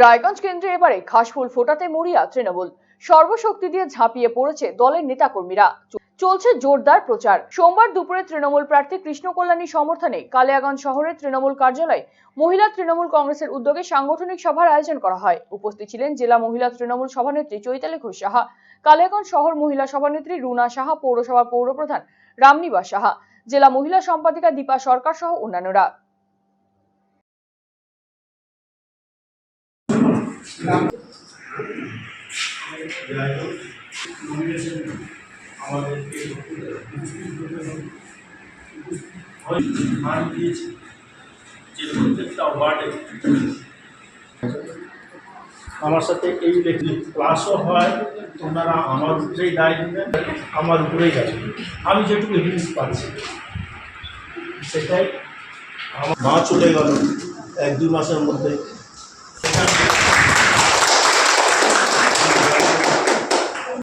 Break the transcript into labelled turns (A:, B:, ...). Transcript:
A: রায়গঞ্জ কেন্দ্রে এবারে খাসফুল ফোটাতে মরিয়া তৃণমূল। সর্বশক্তি দিয়ে ঝাঁপিয়ে পড়েছে দলের নেতাকর্মীরা। চলছে জোরদার প্রচার। সোমবার দুপুরে তৃণমূল প্রার্থী কৃষ্ণ কল্যাণী সমর্থনে কালিয়াগঞ্জ শহরের তৃণমূল কার্যালয়ে মহিলা তৃণমূল কংগ্রেসের উদ্যোগে সাংগঠনিক সভার আয়োজন করা হয়। উপস্থিত ছিলেন জেলা মহিলা তৃণমূল সভানেত্রী চৈতালি ঘোষ সাহা, কালিয়াগঞ্জ শহর মহিলা সভানেত্রী রুনা সাহা, পৌরসভার পৌরপ্রধান রামনিবাস সাহা, জেলা মহিলা সম্পাদিকা দীপা সরকার সহ অন্যান্যরা।
B: যে আমার সাথে এই ক্লাসও হয় ওনারা আমার উপরেই দায় দিবেন আমার উপরেই যাবে আমি যেটুকু হিন্স পাচ্ছি, সেটাই আমার মা চলে গেল, এক দুই মাসের মধ্যে।